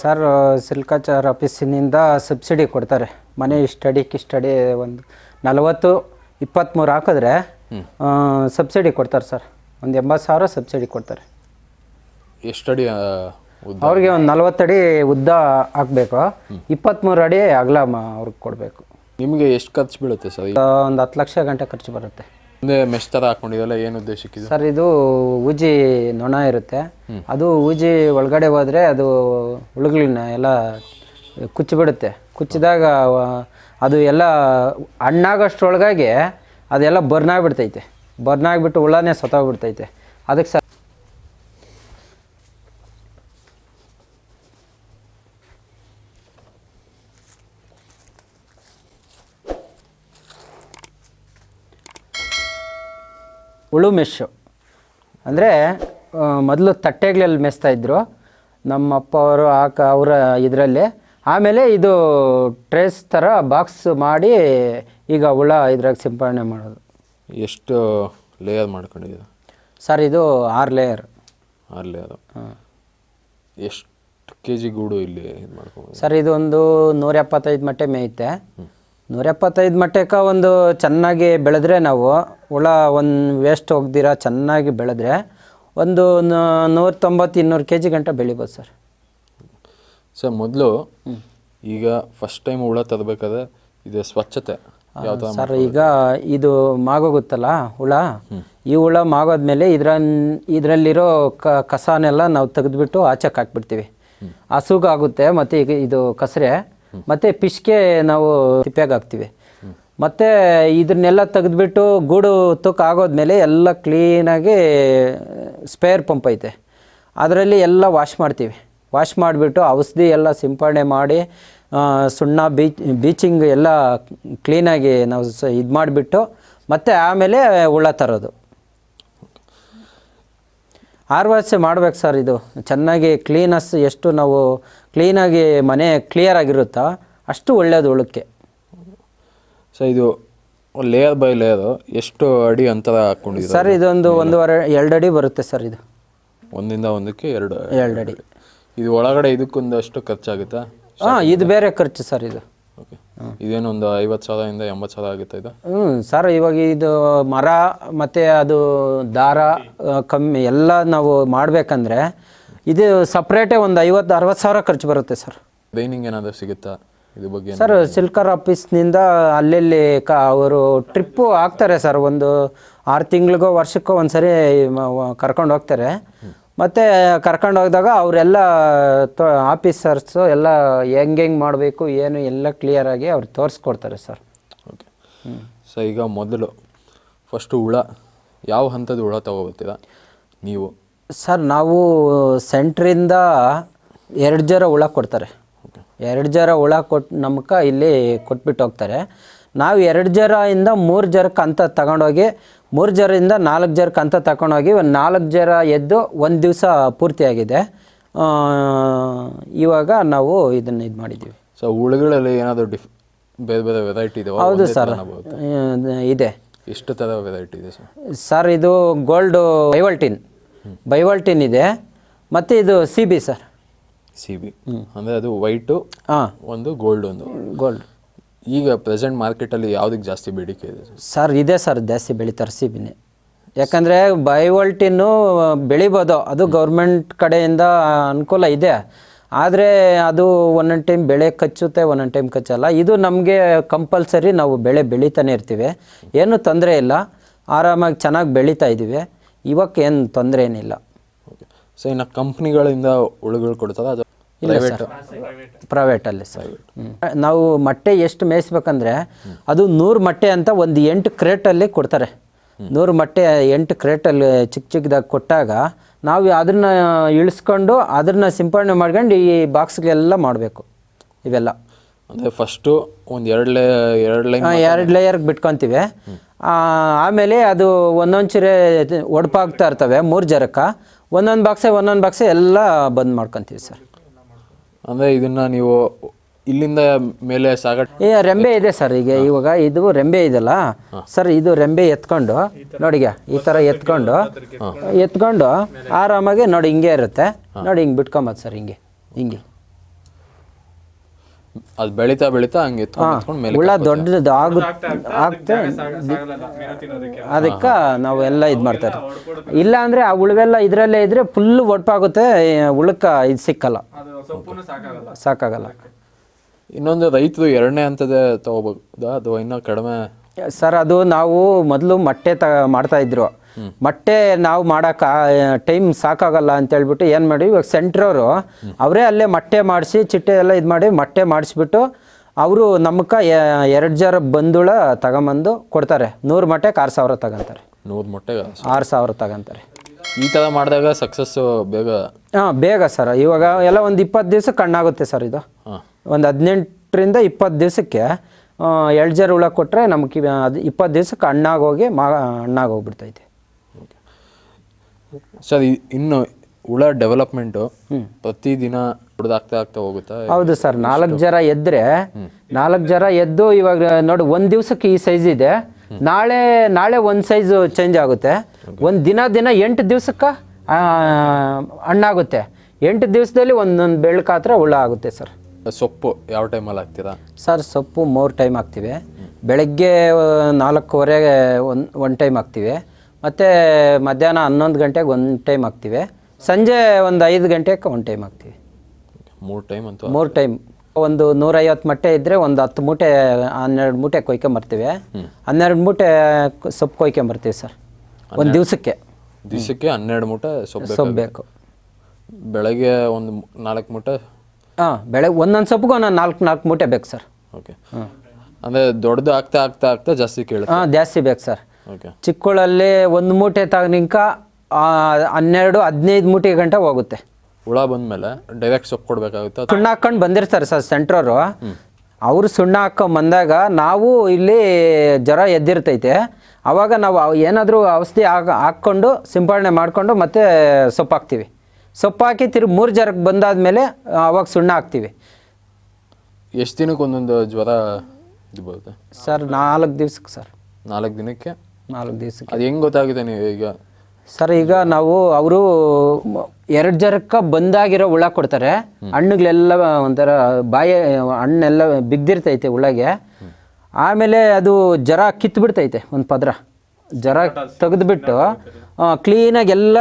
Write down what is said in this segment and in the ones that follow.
Sir ಸಿಲ್ಕಾಚಾರ್ ಆಫೀಸಿನಿಂದ subsidy ಕೊಡ್ತಾರೆ. ಮನೆ ಸ್ಟಡಿಗೆ study ಒಂದು ನಲವತ್ತು ಇಪ್ಪತ್ತ್ಮೂರು ಹಾಕಿದ್ರೆ ಸಬ್ಸಿಡಿ ಕೊಡ್ತಾರೆ ಸರ್. ಒಂದು ಎಂಬತ್ತು ಸಾವಿರ ಸಬ್ಸಿಡಿ ಕೊಡ್ತಾರೆ. ಎಷ್ಟಡಿ ಅವ್ರಿಗೆ ಒಂದು ನಲವತ್ತಡಿ ಉದ್ದ ಹಾಕಬೇಕು. ಇಪ್ಪತ್ತ್ಮೂರು ಅಡಿ ಅಗಲ ಮ ಅವ್ರಿಗೆ ಕೊಡಬೇಕು. ನಿಮಗೆ ಎಷ್ಟು ಖರ್ಚು ಬೀಳುತ್ತೆ ಸರ್? ಒಂದು ಹತ್ತು ಲಕ್ಷ ಗಂಟೆ ಖರ್ಚು ಬರುತ್ತೆ. ಮುಂದೆ ಮೆಶ್ ಥರ ಹಾಕೊಂಡಿದೆಲ್ಲ ಏನು ಉದ್ದೇಶಕ್ಕಿದೆ ಸರ್ ಇದು ಉಜಿ ನೊಣ ಇರುತ್ತೆ. ಅದು ಉಜಿ ಒಳಗಡೆ ಹೋದ್ರೆ ಅದು ಹುಳುಗಳನ್ನ ಎಲ್ಲ ಕುಚ್ಚಿಬಿಡುತ್ತೆ. ಕುಚ್ಚಿದಾಗ ಅವ- ಅದು ಎಲ್ಲ ಹಣ್ಣಾಗೋಷ್ಟ್ರೊಳಗಾಗಿ ಅದೆಲ್ಲ ಬರ್ನ್ ಆಗಿಬಿಡ್ತೈತೆ. ಬರ್ನ್ ಆಗಿಬಿಟ್ಟು ಹುಳನೇ ಸತ್ತೋಗ್ಬಿಡ್ತೈತೆ. ಅದಕ್ಕೆ ಸರ್ ಹುಳು ಮೆಶ್ಶು ಅಂದರೆ ಮೊದಲು ತಟ್ಟೆಗಳಲ್ಲಿ ಮೆಸ್ತಾ ಇದ್ದರು ನಮ್ಮ ಅಪ್ಪ ಅವರು ಆಕ ಅವರ ಇದರಲ್ಲಿ. ಆಮೇಲೆ ಇದು ಟ್ರೇಸ್ ಥರ ಬಾಕ್ಸ್ ಮಾಡಿ ಈಗ ಹುಳ ಇದ್ರಾಗ ಸಿಂಪಡಣೆ ಮಾಡೋದು. ಎಷ್ಟು ಲೇಯರ್ ಮಾಡ್ಕೊಂಡಿದ್ದೀರ? ಸರ್ ಇದು ಆರು ಲೇಯರ್. ಆರು ಲೇಯರ್. ಎಷ್ಟು ಕೆ ಜಿ ಗೂಡು ಇಲ್ಲಿ ಇದು ಸರ್ ಇದೊಂದು ನೂರ ಎಪ್ಪತ್ತೈದು ಮಟ್ಟೆ ಮೇಯುತ್ತೆ. ನೂರ ಮಟ್ಟಕ್ಕ ಒಂದು ಚೆನ್ನಾಗಿ ಬೆಳೆದ್ರೆ ನಾವು ಹುಳ ಒಂದು ವೇಸ್ಟ್ ಹೋಗ್ದಿರ ಚೆನ್ನಾಗಿ ಬೆಳೆದ್ರೆ ಒಂದು ನೂರ ತೊಂಬತ್ತು ಇನ್ನೂರು ಕೆ ಜಿ ಗಂಟೆ ಬೆಳಿಬೋದು ಸರ್. ಸರ್ ಮೊದಲು ಈಗ ಫಸ್ಟ್ ಟೈಮ್ ಹುಳ ತರಬೇಕಾದ್ರೆ ಇದು ಸ್ವಚ್ಛತೆ ಸರ್ ಈಗ ಇದು ಮಾಗೋಗುತ್ತಲ್ಲ ಹುಳ? ಈ ಹುಳ ಮಾಗೋದ್ಮೇಲೆ ಇದ್ರ ಇದರಲ್ಲಿರೋ ಕ ಕಸನೆಲ್ಲ ನಾವು ತೆಗೆದ್ಬಿಟ್ಟು ಆಚೆಗೆ ಹಾಕ್ಬಿಡ್ತೀವಿ. ಹಸುಗಾಗುತ್ತೆ ಮತ್ತು ಈಗ ಇದು ಕಸರೆ. ಮತ್ತು ಪಿಶ್ಗೆ ನಾವು ತಿಪ್ಪೆಗೆ ಹಾಕ್ತೀವಿ. ಮತ್ತು ಇದನ್ನೆಲ್ಲ ತೆಗೆದ್ಬಿಟ್ಟು ಗೂಡು ತೂಕ ಆಗೋದ್ಮೇಲೆ ಎಲ್ಲ ಕ್ಲೀನಾಗಿ ಸ್ಪೇರ್ ಪಂಪ್ ಐತೆ. ಅದರಲ್ಲಿ ಎಲ್ಲ ವಾಶ್ ಮಾಡ್ತೀವಿ. ವಾಶ್ ಮಾಡಿಬಿಟ್ಟು ಔಷಧಿ ಎಲ್ಲ ಸಿಂಪಡಣೆ ಮಾಡಿ ಸುಣ್ಣ ಬೀಚ್, ಬೀಚಿಂಗ್ ಎಲ್ಲ ಕ್ಲೀನಾಗಿ ನಾವು ಸ ಇದು ಮಾಡಿಬಿಟ್ಟು ಮತ್ತು ಆಮೇಲೆ ಹುಳ ತರೋದು. ಆರು ವರ್ಷ ಮಾಡ್ಬೇಕು ಸರ್ ಇದು. ಚೆನ್ನಾಗಿ ಕ್ಲೀನಸ್ ಎಷ್ಟು ನಾವು ಕ್ಲೀನಾಗಿ ಮನೆ ಕ್ಲಿಯರ್ ಆಗಿರುತ್ತಾ ಅಷ್ಟು ಒಳ್ಳೆಯದು ಉಳಕ್ಕೆ. ಸೊ ಇದು ಲೇಯರ್ ಬೈ ಲೇಯರ್ ಎಷ್ಟು ಅಡಿ ಅಂತ ಹಾಕ್ಕೊಂಡಿದ್ದೀರಾ ಸರ್ ಇದೊಂದು ಒಂದೂವರೆ ಎರಡು ಅಡಿ ಬರುತ್ತೆ ಸರ್ ಇದು. ಒಂದಿಂದ ಒಂದಕ್ಕೆ ಎರಡು ಎರಡು ಅಡಿ. ಇದು ಒಳಗಡೆ ಇದಕ್ಕೊಂದಷ್ಟು ಖರ್ಚಾಗುತ್ತಾ? ಹಾಂ ಇದು ಬೇರೆ ಖರ್ಚು ಸರ್ ಇದು. ಓಕೆ ಇದೇನೊಂದು ಐವತ್ತು ಸಾವಿರದಿಂದ ಎಂಬತ್ತು ಸಾವಿರ ಆಗುತ್ತೆ ಇದು? ಹ್ಞೂ ಸರ್ ಇವಾಗ ಇದು ಮರ ಮತ್ತು ಅದು ದಾರ ಆ, ಕಮ್ಮಿ ಎಲ್ಲ ನಾವು ಮಾಡಬೇಕಂದ್ರೆ ಇದು ಸಪ್ರೇಟೇ ಒಂದು ಐವತ್ತು ಅರವತ್ತು ಸಾವಿರ ಖರ್ಚು ಬರುತ್ತೆ ಸರ್. ಟ್ರೈನಿಂಗ್ ಏನಾದರೂ ಸಿಗುತ್ತಾ ಇದ್ರ ಬಗ್ಗೆ? ಸರ್ ಸಿಲ್ಕರ್ ಆಫೀಸ್ನಿಂದ ಅಲ್ಲಲ್ಲಿ ಕ ಅವರು ಟ್ರಿಪ್ಪು ಹಾಕ್ತಾರೆ ಸರ್ ಒಂದು ಆರು ತಿಂಗಳಿಗೋ ವರ್ಷಕ್ಕೋ ಒಂದು ಸರಿ ಕರ್ಕೊಂಡು ಹೋಗ್ತಾರೆ. ಮತ್ತು ಕರ್ಕೊಂಡು ಹೋಗಿದಾಗ ಅವರೆಲ್ಲ ಆಫೀಸರ್ಸು ಎಲ್ಲ ಹೆಂಗೆ ಹೆಂಗೆ ಮಾಡಬೇಕು ಏನು ಎಲ್ಲ ಕ್ಲಿಯರಾಗಿ ಅವ್ರು ತೋರಿಸ್ಕೊಡ್ತಾರೆ ಸರ್. ಓಕೆ. ಸೊ ಈಗ ಮೊದಲು ಫಸ್ಟು ಹುಳ ಯಾವ ಹಂತದ ಹುಳ ತಗೋಬರ್ತೀರಾ ನೀವು? ಸರ್ ನಾವು ಸೆಂಟ್ರಿಂದ ಎರಡು ಜರ ಹುಳ ಕೊಡ್ತಾರೆ. ಎರಡು ಜರ ಹುಳ ಕೊಟ್ಟು ನಮ್ಗೆ ಇಲ್ಲಿ ಕೊಟ್ಬಿಟ್ಟು ಹೋಗ್ತಾರೆ. ನಾವು ಎರಡು ಜರದಿಂದ ಮೂರು ಜರಕ್ಕೆ ಅಂತ ತಗೊಂಡೋಗಿ ಮೂರು ಜರದಿಂದ ನಾಲ್ಕು ಜರಕ್ಕೆ ಅಂತ ತಗೊಂಡೋಗಿ ಒಂದು ನಾಲ್ಕು ಜರ ಎದ್ದು ಒಂದು ದಿವಸ ಪೂರ್ತಿಯಾಗಿದೆ. ಇವಾಗ ನಾವು ಇದನ್ನು ಇದು ಮಾಡಿದ್ದೀವಿ. ಸೊ ಹುಳುಗಳಲ್ಲಿ ಏನಾದರೂ ಡಿಫ್ ಬೇರೆ ಬೇರೆ ವೆರೈಟಿ ಇದೆ ಹೌದು ಸರ್. ಇದೆ. ಎಷ್ಟು ಥರ ವೆರೈಟಿ ಇದೆ ಸರ್? ಸರ್ ಇದು ಗೋಲ್ಡು ಬೈವಲ್ಟಿನ್ ಬೈವಲ್ಟಿನ್ ಇದೆ. ಮತ್ತು ಇದು C B sir. C B ಅಂದರೆ ಅದು ವೈಟು ಹಾಂ ಒಂದು ಗೋಲ್ಡ್ ಒಂದು. ಗೋಲ್ಡ್ ಈಗ ಪ್ರೆಸೆಂಟ್ ಮಾರ್ಕೆಟಲ್ಲಿ ಯಾವುದಕ್ಕೆ ಜಾಸ್ತಿ ಬೇಡಿಕೆ ಇದೆ ಸರ್? ಸರ್ ಇದೆ ಸರ್ ಜಾಸ್ತಿ ಬೆಳಿ ಸಿ ಬಿನೇ ಯಾಕಂದರೆ ಬೈವೋಲ್ಟಿನ್ನು ಬೆಳಿಬೋದು. ಅದು ಗೌರ್ಮೆಂಟ್ ಕಡೆಯಿಂದ ಅನುಕೂಲ ಇದೆ. ಆದರೆ ಅದು ಒಂದೊಂದು ಟೈಮ್ ಬೆಳೆ ಕಚ್ಚುತ್ತೆ ಒಂದೊಂದು ಟೈಮ್ ಕಚ್ಚಲ್ಲ. ಇದು ನಮಗೆ ಕಂಪಲ್ಸರಿ ನಾವು ಬೆಳೆ ಬೆಳೀತಾನೆ ಇರ್ತೀವಿ. ಏನು ತೊಂದರೆ ಇಲ್ಲ. ಆರಾಮಾಗಿ ಚೆನ್ನಾಗಿ ಬೆಳೀತಾ ಇದ್ದೀವಿ. ಇವಕ್ಕೆ ಏನು ತೊಂದರೆ ಏನಿಲ್ಲ ಓಕೆ ಸೊ ಇನ್ನು ಕಂಪ್ನಿಗಳಿಂದ ಉಳುಗಳು ಕೊಡ್ತದೆ ಅದು ಪ್ರೈವೇಟ್ ಪ್ರೈವೇಟಲ್ಲಿ ಸರ್. ನಾವು ಮೊಟ್ಟೆ ಎಷ್ಟು ಮೇಯಿಸ್ಬೇಕಂದ್ರೆ ಅದು ನೂರು ಮೊಟ್ಟೆ ಅಂತ ಒಂದು ಎಂಟು ಕ್ರೇಟಲ್ಲಿ ಕೊಡ್ತಾರೆ. ನೂರು ಮೊಟ್ಟೆ ಎಂಟು ಕ್ರೇಟಲ್ಲಿ ಚಿಕ್ಕ ಚಿಕ್ಕದಾಗಿ ಕೊಟ್ಟಾಗ ನಾವು ಅದನ್ನ ಇಳಿಸ್ಕೊಂಡು ಅದನ್ನ ಸಿಂಪಡಣೆ ಮಾಡ್ಕೊಂಡು ಈ ಬಾಕ್ಸ್ಗೆಲ್ಲ ಮಾಡಬೇಕು ಇವೆಲ್ಲ. ಅಂದರೆ ಫಸ್ಟು ಒಂದು ಎರಡು ಲೇ ಎರಡು ಲೈನ್ ಎರಡು ಲೇಯರ್ಗೆ ಬಿಟ್ಕೊತೀವಿ. ಆ, ಆಮೇಲೆ ಅದು ಒಂದೊಂದು ಚಿರೆ ಒಡಪಾಗ್ತಾ ಇರ್ತವೆ ಮೂರು ಜರಕ್ಕೆ. ಒಂದೊಂದು ಬಾಕ್ಸೆ ಒಂದೊಂದು ಬಾಕ್ಸೆ ಎಲ್ಲ ಬಂದ್ ಮಾಡ್ಕೊತೀವಿ ಸರ್. ಅಂದರೆ ಇದನ್ನು ನೀವು ಇಲ್ಲಿಂದ ಮೇಲೆ ಸಾಗ ಏ ರೆಂಬೆ ಇದೆ ಸರ್ ಈಗ ಇವಾಗ ಇದು ರೆಂಬೆ ಇದೆಲ್ಲ. ಸರ್ ಇದು ರೆಂಬೆ ಎತ್ಕೊಂಡು ನೋಡಿಗ ಈ ಥರ ಎತ್ಕೊಂಡು ಎತ್ಕೊಂಡು ಆರಾಮಾಗಿ ನೋಡಿ ಹಿಂಗೆ ಇರುತ್ತೆ. ನೋಡಿ ಹಿಂಗೆ ಬಿಟ್ಕೊಂಬೋದು ಸರ್ ಹಿಂಗೆ ಹಿಂಗೆ. ಅದು ಬೆಳೀತಾ ಬೆಳೀತಾ ಹಂಗೆ ಎತ್ಕೊಂಡು ಎತ್ಕೊಂಡು ಮೇಲೆ ಹುಳ ದೊಡ್ಡದು ಆಗುತ್ತೆ ಆಗ್ತೆ ಅದಕ್ಕೆ ನಾವು ಎಲ್ಲ ಇದು ಮಾಡ್ತಾರೆ. ಇಲ್ಲ ಅಂದರೆ ಆ ಹುಳುವೆಲ್ಲ ಇದರಲ್ಲೇ ಇದ್ರೆ ಫುಲ್ಲು ಒಟ್ಪಾಗುತ್ತೆ ಹುಳಕ್ಕೆ ಇದು ಸಿಕ್ಕಲ್ಲ. ಸಾಕಾಗಲ್ಲ. ಇನ್ನೊಂದು ರೈತರು ಎರಡನೇ ಹಂತದ ತಗೋಬೋದಾ? ಅಥವಾ ಇನ್ನೂ ಕಡಿಮೆ? ಸರ್ ಅದು ನಾವು ಮೊದಲು ಮೊಟ್ಟೆ ತ ಮಾಡ್ತಾ ಇದ್ರು. ಮೊಟ್ಟೆ ನಾವು ಮಾಡೋಕೆ ಟೈಮ್ ಸಾಕಾಗಲ್ಲ ಅಂತ ಹೇಳ್ಬಿಟ್ಟು ಏನು ಮಾಡಿ ಇವಾಗ ಸೆಂಟ್ರವರು ಅವರೇ ಅಲ್ಲೇ ಮೊಟ್ಟೆ ಮಾಡಿಸಿ ಚಿಟ್ಟೆ ಎಲ್ಲ ಇದು ಮಾಡಿ ಮೊಟ್ಟೆ ಮಾಡಿಸ್ಬಿಟ್ಟು ಅವರು ನಮ್ಕ ಎರಡು ಜರ ಬಂದುಳ ತಗೊಂಬಂದು ಕೊಡ್ತಾರೆ. ನೂರು ಮೊಟ್ಟೆಗೆ ಆರು ಸಾವಿರ ತಗೊಂತಾರೆ. ನೂರು ಮೊಟ್ಟೆಗೆ? ಆರು ಸಾವಿರ ತಗೊಂತಾರೆ. ಈ ಥರ ಮಾಡಿದಾಗ ಸಕ್ಸಸ್ಸು ಬೇಗ? ಹಾಂ ಬೇಗ ಸರ್. ಇವಾಗ ಎಲ್ಲ ಒಂದು ಇಪ್ಪತ್ತು ದಿವ್ಸಕ್ಕೆ ಕಣ್ಣಾಗುತ್ತೆ ಸರ್ ಇದು. ಒಂದು ಹದಿನೆಂಟರಿಂದ ಇಪ್ಪತ್ತು ದಿವಸಕ್ಕೆ ಎಳ್ಜರ್ ಜರ ಹುಳ ಕೊಟ್ಟರೆ ನಮ್ಗೆ ಅದು ಇಪ್ಪತ್ತು ದಿವ್ಸಕ್ಕೆ ಹಣ್ಣಾಗೋಗಿ ಮಾ ಹಣ್ಣಾಗಿ ಹೋಗ್ಬಿಡ್ತೈತೆ ಸರ್ ಇನ್ನು ಹುಳ ಡೆವಲಪ್ಮೆಂಟು ಪ್ರತಿದಿನ ಹುಡ್ದಾಗ್ತಾ ಆಗ್ತಾ ಹೋಗುತ್ತಾ? ಹೌದು ಸರ್ ನಾಲ್ಕು ಜರ ಎದ್ರೆ ನಾಲ್ಕು ಜರ ಎದ್ದು ಇವಾಗ ನೋಡಿ ಒಂದು ದಿವಸಕ್ಕೆ ಈ ಸೈಜ್ ಇದೆ. ನಾಳೆ ನಾಳೆ ಒಂದು ಸೈಜ್ ಚೇಂಜ್ ಆಗುತ್ತೆ. ಒಂದು ದಿನ ದಿನ ಎಂಟು ದಿವಸಕ್ಕೆ ಹಣ್ಣಾಗುತ್ತೆ. ಎಂಟು ದಿವಸದಲ್ಲಿ ಒಂದೊಂದು ಬೆಳ್ಕಾತ್ರ ಹುಳ ಆಗುತ್ತೆ ಸರ್. ಸೊಪ್ಪು ಯಾವ ಟೈಮಲ್ಲಿ ಹಾಕ್ತೀರಾ? ಸರ್ ಸೊಪ್ಪು ಮೂರು ಟೈಮ್ ಹಾಕ್ತೀವಿ. ಬೆಳಗ್ಗೆ ನಾಲ್ಕೂವರೆಗೆ ಒಂದು ಒನ್ ಟೈಮ್ ಹಾಕ್ತೀವಿ. ಮತ್ತು ಮಧ್ಯಾಹ್ನ ಹನ್ನೊಂದು ಗಂಟೆಗೆ ಒಂದು ಟೈಮ್ ಹಾಕ್ತೀವಿ. ಸಂಜೆ ಒಂದು ಐದು ಗಂಟೆಗೆ ಒಂದು ಟೈಮ್ ಹಾಕ್ತೀವಿ. ಮೂರು ಟೈಮ್ ಅಂತ ಮೂರು ಟೈಮ್ ಒಂದು ನೂರೈವತ್ತು ಮೊಟ್ಟೆ ಇದ್ದರೆ ಒಂದು ಹತ್ತು ಮೂಟೆ ಹನ್ನೆರಡು ಮೂಟೆ ಕೊಯ್ಕೊಂಬರ್ತೀವಿ ಹನ್ನೆರಡು ಮೂಟೆ ಸೊಪ್ಪು ಕೊಯ್ಕೊಂಬರ್ತೀವಿ ಸರ್. ಒಂದು ದಿವಸಕ್ಕೆ. ದಿವಸಕ್ಕೆ ಹನ್ನೆರಡು ಮೂಟೆ ಸೊಪ್ಪು ಸೊಪ್ಪು ಬೇಕು. ಬೆಳಗ್ಗೆ ಒಂದು ನಾಲ್ಕು ಮೂಟೆ? ಹಾಂ ಬೆಳಗ್ಗೆ ಒಂದೊಂದು ಸೊಪ್ಪಿಗೆ ಒಂದೊಂದು ನಾಲ್ಕು ನಾಲ್ಕು ಮೂಟೆ ಬೇಕು ಸರ್. ಓಕೆ ಅಂದರೆ ದೊಡ್ಡದು ಆಗ್ತಾ ಆಗ್ತಾ ಆಗ್ತಾ ಜಾಸ್ತಿ ಕೇಳಿ ಹಾಂ ಜಾಸ್ತಿ ಬೇಕು ಸರ್. ಚಿಕ್ಕುಳಲ್ಲಿ ಒಂದು ಮೂಟೆ ತಗನಿಂಕ ಹನ್ನೆರಡು ಹದಿನೈದು ಮೂಟೆ ಗಂಟೆ ಹೋಗುತ್ತೆ. ಹುಳ ಬಂದಮೇಲೆ ಡೈರೆಕ್ಟ್ ಸೊಪ್ಪು ಕೊಡಬೇಕಾಗುತ್ತೆ ಸುಣ್ಣ ಹಾಕೊಂಡು ಬಂದಿರ್ತಾರೆ ಸರ್ ಸೆಂಟ್ರವರು. ಅವರು ಸುಣ್ಣ ಹಾಕೊಂಡು ಬಂದಾಗ ನಾವು ಇಲ್ಲಿ ಜ್ವರ ಎದ್ದಿರ್ತೈತೆ. ಅವಾಗ ನಾವು ಏನಾದರೂ ಔಷಧಿ ಹಾಕ ಹಾಕ್ಕೊಂಡು ಸಿಂಪಡಣೆ ಮಾಡಿಕೊಂಡು ಮತ್ತೆ ಸೊಪ್ಪು ಹಾಕ್ತೀವಿ. ಸೊಪ್ಪು ಹಾಕಿ ತಿರುಗಿ ಮೂರು ಜರಕ್ಕೆ ಬಂದಾದಮೇಲೆ ಅವಾಗ ಸುಣ್ಣ ಹಾಕ್ತೀವಿ. ಎಷ್ಟು ದಿನಕ್ಕೆ ಒಂದೊಂದು ಜ್ವರ ಇದು ಬರುತ್ತೆ ಸರ್ ನಾಲ್ಕು ದಿವ್ಸಕ್ಕೆ ಸರ್. ನಾಲ್ಕು ದಿನಕ್ಕೆ? ನಾಲ್ಕು ದಿವಸಕ್ಕೆ. ಅದು ಹೆಂಗೆ ಗೊತ್ತಾಗಿದೆ ನೀವು ಈಗ? ಸರ್ ಈಗ ನಾವು ಅವರು ಎರಡು ಜರಕ್ಕೆ ಬಂದಾಗಿರೋ ಹುಳ ಕೊಡ್ತಾರೆ. ಹಣ್ಣುಗಳೆಲ್ಲ ಒಂಥರ ಬಾಯ ಹಣ್ಣೆಲ್ಲ ಬಿದ್ದಿರ್ತೈತೆ ಹುಳಗೆ. ಆಮೇಲೆ ಅದು ಜರ ಕಿತ್ಬಿಡ್ತೈತೆ ಒಂದು ಪದ್ರ. ಜರ ತೆಗೆದುಬಿಟ್ಟು ಕ್ಲೀನಾಗಿ ಎಲ್ಲ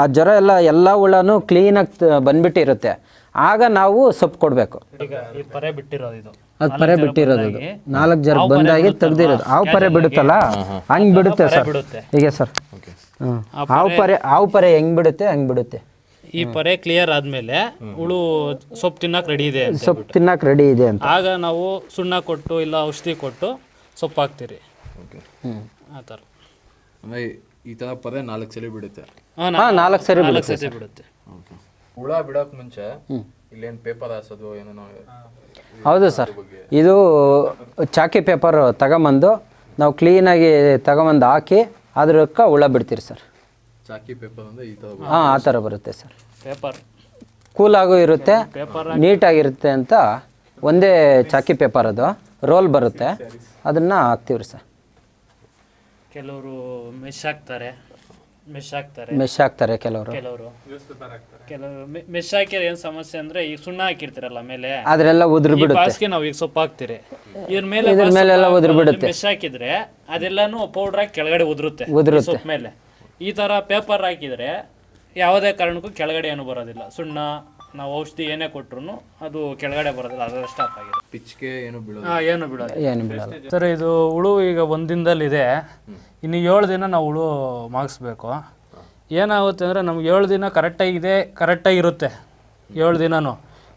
ಆ ಜ್ವರ ಎಲ್ಲ ಎಲ್ಲ ಹುಳನೂ ಕ್ಲೀನಾಗಿ ಬಂದ್ಬಿಟ್ಟಿರುತ್ತೆ. ಆಗ ನಾವು ಸೊಪ್ಪು ಕೊಡಬೇಕು. ಈಗ ಈ ಪರೆ ಬಿಟ್ಟಿರೋದು ನಾಲ್ಕ್ ಅದು. ಪರೆ ಬಿಟ್ಟಿರೋದು ನಾಲ್ಕು ಜರ ಬಂದಾಗಿ ತೆಗ್ದಿರೋದು. ಹಾವು ಪರೆ ಬಿಡುತ್ತಲ್ಲ? ಹಂಗ್ ಬಿಡುತ್ತೆ ಸರ್. ಹೀಗೆ ಸರ್. ಆವ್ ಹಾವು ಪರೆ ಹಾವು ಪರೆ ಹೆಂಗ್ ಬಿಡುತ್ತೆ? ಹಂಗ್ ಬಿಡುತ್ತೆ. ಈ ಪರೆ ಕ್ಲಿಯರ್ ಆದ್ಮೇಲೆ ಹುಳು ಸೊಪ್ಪು ತಿನ್ನಕ್ ರೆಡಿ ಇದೆ ಅಂತ ಸೊಪ್ಪು ತಿನ್ನಕ್ ರೆಡಿ ಇದೆ ಅಂತ. ಆಗ ನಾವು ಸುಣ್ಣ ಕೊಟ್ಟು ಇಲ್ಲ ಔಷಧಿ ಕೊಟ್ಟು ಸೊಪ್ಪು ಹಾಕ್ತೀರಿ. ಓಕೆ. ಆ ಥರ. ಈ ತರ ಪದೇ ನಾಲ್ಕು ಸಲ ಬಿಡುತ್ತೆ. ಹಾ ನಾಲ್ಕು ಸರಿ ನಾಲ್ಕು ಬಿಡುತ್ತೆ ಓಕೆ. ಹುಳ ಬಿಡೋಕೆ ಮುಂಚೆ ಇಲ್ಲೇನ್ ಪೇಪರ್ ಹಾಸೋದು ಏನೋ ಹೌದು ಸರ್. ಇದು ಚಾಕಿ ಪೇಪರ್ ತಗೊಂಬಂದು ನಾವು ಕ್ಲೀನಾಗಿ ತಗೊಂಬಂದು ಹಾಕಿ ಅದ್ರಕ್ಕೆ ಹುಳ ಬಿಡ್ತೀರಿ ಸರ್. ಚಾಕಿ ಪೇಪರ್ ಅಂದರೆ ಈ ಥರ ಹಾಂ ಆ ಥರ ಬರುತ್ತೆ ಸರ್. ಪೇಪರ್. ಕೂಲಾಗೂ ಇರುತ್ತೆ ನೀಟಾಗಿರುತ್ತೆ ಅಂತ ಒಂದೇ ಚಾಕಿ ಪೇಪರ್ ಅದು. ರೋಲ್ ಬರುತ್ತೆ. ಅದನ್ನು ಹಾಕ್ತೀವ್ರಿ ಸರ್. ಕೆಲವರು ಮಿಸ್ ಹಾಕ್ತಾರೆ. ಮೆಶ್ ಹಾಕ್ತಾರೆ ಮೆಶ್ ಹಾಕ್ತಾರೆ ಕೆಲವರು. ಕೆಲವರು. ಕೆಲವರು ಮೆಶ್ ಹಾಕಿದ್ರೆ ಏನ್ ಸಮಸ್ಯೆ ಅಂದ್ರೆ ಈಗ ಸುಣ್ಣ ಹಾಕಿರ್ತೀರಲ್ಲ ಮೇಲೆ? ಅದರೆಲ್ಲ ಉದುರು ಈ ಬಿಡುತ್ತೆ ಬಾಸ್ಗೆ ನಾವು ಈಗ ಸೊಪ್ಪು ಹಾಕ್ತಿರಿ. ಇದ್ರ ಮೇಲೆ ಇದ್ರ ಮೇಲೆಲ್ಲ ಸ್ವಲ್ಪ ಬಿಡುತ್ತೆ. ಮಿಸ್ ಹಾಕಿದ್ರೆ ಅದೆಲ್ಲಾನು ಪೌಡರ್ ಹಾಕಿ ಕೆಳಗಡೆ ಉದುರುತ್ತೆ ಉದುರುತ್ತೆ. ಸೊಪ್ಪು ಮೇಲೆ. ಈ ತರ ಪೇಪರ್ ಹಾಕಿದ್ರೆ ಯಾವುದೇ ಕಾರಣಕ್ಕೂ ಕೆಳಗಡೆ ಏನು ಬರೋದಿಲ್ಲ. ಸುಣ್ಣ ನಾವು ಔಷಧಿ ಏನೇ ಕೊಟ್ರು ಅದು ಕೆಳಗಡೆ ಬರೋದಿಲ್ಲ ಅದರ ಸ್ಟಾಪ್ ಆಗಿದೆ. ಪಿಚ್ಗೆ ಏನು ಬಿಡೋದು ಹಾಂ ಏನು ಬಿಡೋದು ಏನು ಬಿಡೋಲ್ಲ ಸರ್ ಇದು ಹುಳು ಈಗ ಒಂದು ದಿನದಲ್ಲಿದೆ ಇನ್ನು ಏಳು ದಿನ ನಾವು ಹುಳು ಮಾಗಿಸ್ಬೇಕು. ಏನಾಗುತ್ತೆ ಅಂದರೆ ನಮ್ಗೆ ಏಳು ದಿನ ಕರೆಕ್ಟಾಗಿ ಇದೆ ಕರೆಕ್ಟಾಗಿ ಇರುತ್ತೆ ಏಳು ದಿನನೂ.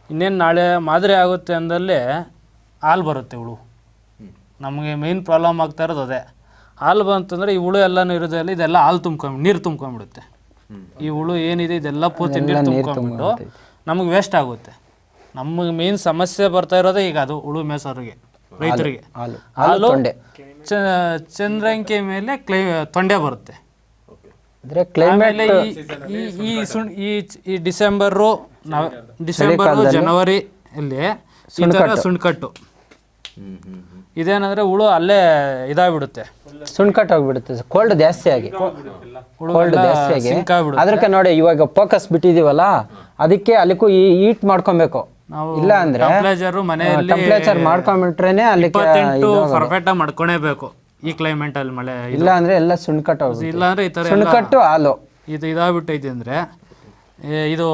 ಇನ್ನೇನು ನಾಳೆ ಮಾದರಿ ಆಗುತ್ತೆ ಅಂದಲ್ಲಿ ಹಾಲು ಬರುತ್ತೆ ಹುಳು. ನಮಗೆ ಮೇಯ್ನ್ ಪ್ರಾಬ್ಲಮ್ ಆಗ್ತಾ ಇರೋದು ಅದೇ. ಹಾಲು ಬಂತಂದರೆ ಈ ಹುಳು ಎಲ್ಲನೂ ಇರೋದ್ರಲ್ಲಿ ಇದೆಲ್ಲ ಹಾಲು ತುಂಬ್ಕೊಂಡ್ ನೀರು ತುಂಬ್ಕೊಂಡ್ಬಿಡುತ್ತೆ. ಈ ಹುಳು ಏನಿದೆ ಇದೆಲ್ಲ ಪೂರ್ತಿ ನೀರು ತುಂಬ್ಕೊಂಡ್ಬಿಟ್ಟು ನಮಗೆ ವೇಸ್ಟ್ ಆಗುತ್ತೆ. ನಮಗೆ ಮೇನ್ ಸಮಸ್ಯೆ ಬರ್ತಾ ಇರೋದೇ ಈಗ ಅದು ಹುಳು ಮೇಸೋರಿಗೆ ರೈತರಿಗೆ. ಹಾಲು ಚಂದ್ರಂಕೆ ಮೇಲೆ ಕ್ಲೈ ತೊಂಡೆ ಬರುತ್ತೆ. ಅಂದರೆ ಕ್ಲೈಮೇಟ್ ಆಮೇಲೆ ಈ ಈ- ಈ ಸುಣ್ ಈ ಈ ಡಿಸೆಂಬರು ಡಿಸೆಂಬರ್ ಡಿಸೆಂಬರು ಜನವರಿ ಅಲ್ಲಿ ಈ ಥರ ಸುಣ್ಕಟ್ಟು. ಇದೇನಂದ್ರೆ ಹುಳು ಅಲ್ಲೇ ಇದಾಗ್ಬಿಡುತ್ತೆ. ಸುಣ್ಕಟ್ ಹೋಗ್ಬಿಡುತ್ತೆ ಕೋಲ್ಡ್ ಜಾಸ್ತಿ ಆಗಿ. ಕೋಲ್ಡ್ ಜಾಸ್ತಿ ಆಗಿ. ಅದಕ್ಕೆ ನೋಡಿ ಇವಾಗ ಫೋಕಸ್ ಬಿಟ್ಟಿದೀವಲ್ಲ ಅದಕ್ಕೆ ಅಲ್ಲಿಗೂ ಈ ಈಟ್ ಮಾಡ್ಕೊಬೇಕು. ನಾವು ಇಲ್ಲ ಅಂದ್ರೆ ಟೆಂಪ್ರೇಚರ್ ಮಾಡ್ಕೊಂಬಿಟ್ರೇನೆ ಅಲ್ಲಿ ಪರ್ಫೆಕ್ಟ್ ಆಗಿ ಮಾಡ್ಕೊಳೇಬೇಕು ಈ ಕ್ಲೈಮೇಟ್ ಅಲ್ಲಿ ಮಳೆ. ಇಲ್ಲ ಅಂದ್ರೆ ಎಲ್ಲ ಸುಣ್ಕಟ್ ಹೋಗುತ್ತೆ ಇಲ್ಲ ಅಂದ್ರೆ ಈ ತರ ಸುಣ್ಕಟ್ಟು ಹಾಲು. ಇದು ಇದಾಗ್ಬಿಟ್ಟೈತೆ ಅಂದ್ರೆ ಇದು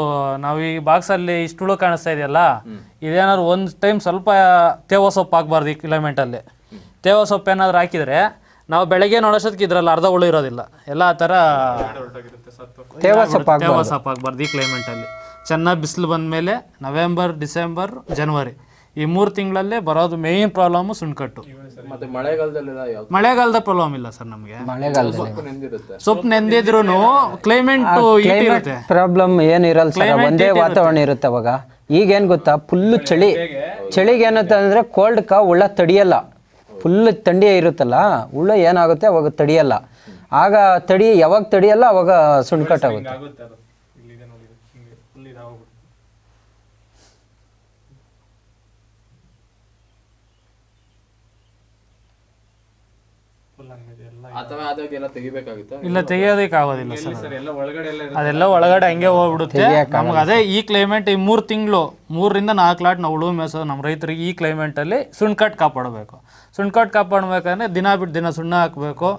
ನಾವು ಈ ಬಾಕ್ಸಲ್ಲಿ ಇಷ್ಟು ಹುಳು ಕಾಣಿಸ್ತಾ ಇದೆಯಲ್ಲ ಇದೇನಾದ್ರು ಒಂದು ಟೈಮ್ ಸ್ವಲ್ಪ ತೇವ ಸೊಪ್ಪು ಹಾಕ್ಬಾರ್ದು ಈ ಕ್ಲೈಮೇಟಲ್ಲಿ ತೇವ ಸೊಪ್ಪು ಏನಾದ್ರು ಹಾಕಿದ್ರೆ ನಾವು ಬೆಳಗ್ಗೆ ನೋಡೋಷ್ಟೊತ್ತಿಗೆ ಇದ್ರಲ್ಲಿ ಅರ್ಧ ಹುಳು ಇರೋದಿಲ್ಲ. ಎಲ್ಲ ಆ ಥರ ತೇವ ಈ ಕ್ಲೈಮೇಟಲ್ಲಿ ಚೆನ್ನಾಗಿ ಬಿಸಿಲು ಬಂದಮೇಲೆ ನವೆಂಬರ್ ಡಿಸೆಂಬರ್ ಜನವರಿ ಈ ಮೂರು ತಿಂಗಳಲ್ಲೇ ಬರೋದು ಮೇಯ್ನ್ ಪ್ರಾಬ್ಲಮ್ ಸುಣ್ಕಟ್ಟು. ಮಳೆಗಾಲದ ಪ್ರಾಬ್ಲಮ್ ಇಲ್ಲ ಸರ್ ನಮಗೆ. ಸೊಪ್ಪು ನೆಂದಿದ್ರು ಕ್ಲೈಮೇಟ್ ಹೀಟ್ ಇರುತ್ತೆ ಪ್ರಾಬ್ಲಮ್ ಏನು ಇರಲ್ಲ ಸರ್ ಒಂದೇ ವಾತಾವರಣ ಇರುತ್ತೆ ಅವಾಗ. ಈಗೇನು ಗೊತ್ತಾ? ಫುಲ್ಲು ಚಳಿ. ಚಳಿಗೆ ಏನಂತ ಕೋಲ್ಡ್ ಕಾ ಉಳ್ಳ ತಡಿಯಲ್ಲ. ಫುಲ್ ಥಂಡಿ ಇರುತ್ತಲ್ಲ ಹುಳ ಏನಾಗುತ್ತೆ ಅವಾಗ ತಡಿಯಲ್ಲ ಆಗ ತಡಿ ಯಾವಾಗ ತಡಿಯಲ್ಲ ಅವಾಗ ಸುಣ್ಕಟ್ಟಾಗುತ್ತೆ ಅಥವಾ ಆದಾಗೆಲ್ಲ ತೆಗಿಬೇಕಾಗುತ್ತಾ? ಇಲ್ಲ ತೆಗಿಯೋದಕ್ಕೆ ಆಗೋದಿಲ್ಲ ಸರ್. ಅದೆಲ್ಲ ಒಳಗಡೆ ಹಂಗೆ ಹೋಗ್ಬಿಡುತ್ತೆ. ನಮ್ಗೆ ಅದೇ ಈ ಕ್ಲೈಮೇಟ್ ಈ ಮೂರು ತಿಂಗಳು ಮೂರರಿಂದ ನಾಲ್ಕು ಲಾಟ್ ನಾವು ಉಳುವ ಮೇಸೋದು ನಮ್ಮ ರೈತರಿಗೆ ಈ ಕ್ಲೈಮೇಟಲ್ಲಿ ಸುಣ್ಕಟ್ಟು ಕಾಪಾಡಬೇಕು. ಸುಣ್ಕಟ್ಟು ಕಾಪಾಡ್ಬೇಕಂದ್ರೆ ದಿನ ಬಿಟ್ಟು ದಿನ ಸುಣ್ಣ ಹಾಕಬೇಕು.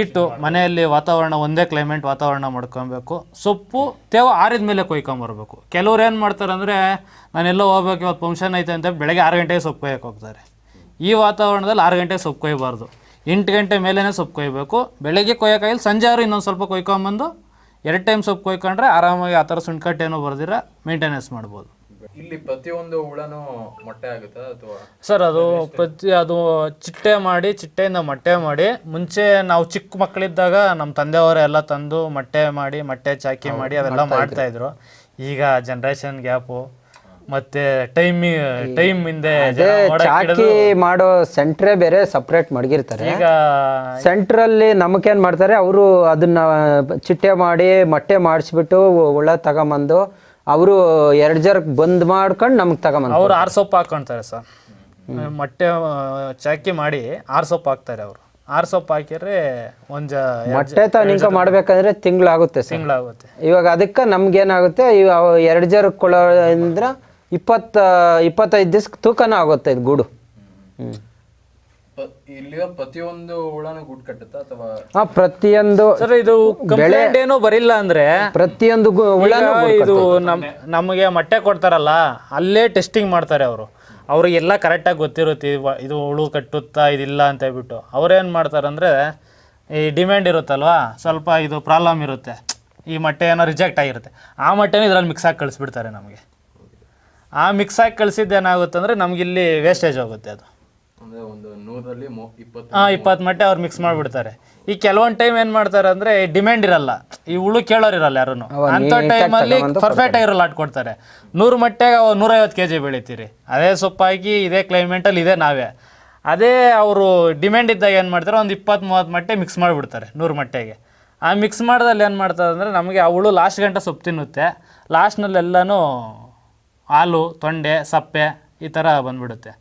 ಇಟ್ಟು ಮನೆಯಲ್ಲಿ ವಾತಾವರಣ ಒಂದೇ ಕ್ಲೈಮೇಟ್ ವಾತಾವರಣ ಮಾಡ್ಕೊಬೇಕು. ಸೊಪ್ಪು ತೇವ ಆರಿದ ಮೇಲೆ ಕೊಯ್ಕೊಂಬರ್ಬೇಕು. ಕೆಲವ್ರು ಏನು ಮಾಡ್ತಾರೆ ಅಂದರೆ ನಾನೆಲ್ಲೋ ಹೋಗ್ಬೇಕು ಇವತ್ತು ಫಂಕ್ಷನ್ ಐತೆ ಅಂತ ಬೆಳಗ್ಗೆ ಆರು ಗಂಟೆಗೆ ಸೊಪ್ಪು ಕೊಯ್ಯಕ್ಕೆ ಹೋಗ್ತಾರೆ. ಈ ವಾತಾವರಣದಲ್ಲಿ ಆರು ಗಂಟೆಗೆ ಸೊಪ್ಪು ಕೊಯ್ಯಬಾರ್ದು. ಎಂಟು ಗಂಟೆ ಮೇಲೇ ಸೊಪ್ಪು ಕೊಯ್ಬೇಕು. ಬೆಳಗ್ಗೆ ಕೊಯ್ಯೋಕ್ಕಾಗಿಲ್ಲ ಸಂಜೆ ಅವರು ಇನ್ನೊಂದು ಸ್ವಲ್ಪ ಕೊಯ್ಕೊಂಬಂದು ಎರಡು ಟೈಮ್ ಸೊಪ್ಪು ಕೊಯ್ಕೊಂಡ್ರೆ ಆರಾಮಾಗಿ ಆ ಥರ ಸುಣ್ಕಟ್ಟೇನೋ ಬರ್ದಿರ ಮೇಂಟೆನೆನ್ಸ್ ಮಾಡ್ಬೋದು. ಇಲ್ಲಿ ಪ್ರತಿಯೊಂದು ಹುಳನೂ ಮೊಟ್ಟೆ ಆಗುತ್ತಾ ಅಥವಾ? ಸರ್ ಅದು ಪ್ರತಿ ಅದು ಚಿಟ್ಟೆ ಮಾಡಿ ಚಿಟ್ಟೆಯಿಂದ ಮೊಟ್ಟೆ ಮಾಡಿ ಮುಂಚೆ ನಾವು ಚಿಕ್ಕ ಮಕ್ಕಳಿದ್ದಾಗ ನಮ್ಮ ತಂದೆಯವರೇ ಎಲ್ಲ ತಂದು ಮೊಟ್ಟೆ ಮಾಡಿ ಮೊಟ್ಟೆ ಚಾಕಿ ಮಾಡಿ ಅವೆಲ್ಲ ಮಾಡ್ತಾಯಿದ್ರು ಈಗ ಜನ್ರೇಷನ್ ಗ್ಯಾಪು ಮತ್ತೆ ಟೈಮ್ ಟೈಮ್ ಹಿಂದೆ ಜನ ಚಾಕಿ ಮಾಡೋ ಸೆಂಟ್ರೇ ಬೇರೆ ಸಪ್ರೇಟ್ ಮಡಗಿರ್ತಾರೆ. ಈಗ ಸೆಂಟ್ರಲ್ಲಿ ನಮಗೇನ್ ಮಾಡ್ತಾರೆ ಅವರು ಅದನ್ನ ಚಿಟ್ಟೆ ಮಾಡಿ ಮೊಟ್ಟೆ ಮಾಡಿಸ್ಬಿಟ್ಟು ಹುಳ ತಗೊಂಬಂದು ಅವರು ಎರಡು ಜರ್ಕ್ ಬಂದ್ ಮಾಡ್ಕೊಂಡು ನಮಗೆ ತಗೊಂಬಂದು ಅವ್ರು ಆರ್ ಸೊಪ್ಪು ಹಾಕೊಂತಾರೆ ಸರ್. ಮೊಟ್ಟೆ ಆ, ಚಾಕಿ ಮಾಡಿ ಆರ್ ಸೊಪ್ಪು ಹಾಕ್ತಾರೆ ಅವರು. ಆರ್ ಸೊಪ್ಪು ಹಾಕಿದ್ರೆ ಒಂದ್ ಮೊಟ್ಟೆ ತನಿಖೆ ಮಾಡ್ಬೇಕಂದ್ರೆ ತಿಂಗಳಾಗುತ್ತೆ ಸರ್. ತಿಂಗಳಾಗುತ್ತೆ. ಇವಾಗ ಅದಕ್ಕೆ ನಮ್ಗೇನಾಗುತ್ತೆ ಇವ ಎರಡು ಜರ್ ಕೊಳೋದ್ರಿಂದ ಇಪ್ಪತ್ತ ಇಪ್ಪತ್ತೈದು ದಿವ್ಸಕ್ಕೆ ತೂಕನೂ ಆಗುತ್ತೆ ಇದು ಗೂಡು. ಹ್ಞೂ ಇಲ್ಲಿರೋ ಪ್ರತಿಯೊಂದು ಹುಳನೂ ಗೂಡು ಕಟ್ಟುತ್ತಾ ಅಥವಾ? ಹಾಂ ಪ್ರತಿಯೊಂದು ಸರ್ ಇದು ಕಂಪ್ಲೇಂಟ್ ಏನೋ ಬರಿಲ್ಲ ಅಂದ್ರೆ ಪ್ರತಿಯೊಂದು ಗು- ಹುಳನೂ ಇದು ನಮ್ ನಮಗೆ ಮೊಟ್ಟೆ ಕೊಡ್ತಾರಲ್ಲ ಅಲ್ಲೇ ಟೆಸ್ಟಿಂಗ್ ಮಾಡ್ತಾರೆ ಅವರು. ಅವ್ರಿಗೆಲ್ಲ ಕರೆಕ್ಟಾಗಿ ಗೊತ್ತಿರುತ್ತೆ ಇವ- ಇದು ಹುಳು ಕಟ್ಟುತ್ತಾ ಇದಿಲ್ಲ ಅಂತ ಹೇಳ್ಬಿಟ್ಟು. ಅವ್ರೇನು ಮಾಡ್ತಾರಂದ್ರೆ ಈ ಡಿಮ್ಯಾಂಡ್ ಇರುತ್ತಲ್ವಾ ಸ್ವಲ್ಪ ಇದು ಪ್ರಾಬ್ಲಮ್ ಇರುತ್ತೆ. ಈ ಮೊಟ್ಟೆ ಏನೋ ರಿಜೆಕ್ಟ್ ಆಗಿರುತ್ತೆ. ಆ ಮೊಟ್ಟೆನೂ ಇದ್ರಲ್ಲಿ ಮಿಕ್ಸ್ ಆಗಿ ಕಳಿಸ್ಬಿಡ್ತಾರೆ ನಮಗೆ. ಆ ಮಿಕ್ಸ್ ಆಗಿ ಕಳಿಸಿದ್ದು ಏನಾಗುತ್ತೆ ಅಂದರೆ ನಮಗಿಲ್ಲಿ ವೇಸ್ಟೇಜ್ ಆಗುತ್ತೆ ಅದು. ಅಂದ್ರೆ ಒಂದು ನೂರಲ್ಲಿ ಮೊ ಇಪ್ಪತ್ತು ಹಾಂ ಇಪ್ಪತ್ತು ಮಟ್ಟೆ ಅವ್ರು ಮಿಕ್ಸ್ ಮಾಡಿಬಿಡ್ತಾರೆ. ಈ ಕೆಲವೊಂದು ಟೈಮ್ ಏನು ಮಾಡ್ತಾರೆ ಅಂದರೆ ಡಿಮ್ಯಾಂಡ್ ಇರಲ್ಲ. ಈ ಹುಳು ಕೇಳೋರಿರಲ್ಲ ಯಾರು ಅಂಥ ಟೈಮಲ್ಲಿ ಪರ್ಫೆಕ್ಟ್ ಆಗಿರೋ ಲಾಟ್ ಕೊಡ್ತಾರೆ. ನೂರು ಮಟ್ಟೆಗೆ ಅವ್ರು ನೂರೈವತ್ತು ಕೆ ಜಿ ಬೆಳಿತೀರಿ. ಅದೇ ಸೊಪ್ಪಾಗಿ ಇದೇ ಕ್ಲೈಮೇಟಲ್ಲಿ ಇದೆ ನಾವೇ. ಅದೇ ಅವರು ಡಿಮ್ಯಾಂಡ್ ಇದ್ದಾಗ ಏನು ಮಾಡ್ತಾರೆ ಒಂದು ಇಪ್ಪತ್ತು ಮೂವತ್ತು ಮಟ್ಟೆ ಮಿಕ್ಸ್ ಮಾಡಿಬಿಡ್ತಾರೆ ನೂರು ಮಟ್ಟೆಗೆ. ಆ ಮಿಕ್ಸ್ ಮಾಡ್ದಲ್ಲಿ ಏನು ಮಾಡ್ತಾರೆ ಅಂದರೆ ನಮಗೆ ಆ ಹುಳು ಲಾಸ್ಟ್ ಗಂಟೆ ಸೊಪ್ಪು ತಿನ್ನುತ್ತೆ. ಲಾಸ್ಟ್ನಲ್ಲೆಲ್ಲನೂ ಹಾಲು ತೊಂಡೆ ಸಪ್ಪೆ ಈ ಥರ ಬಂದ್ಬಿಡುತ್ತೆ.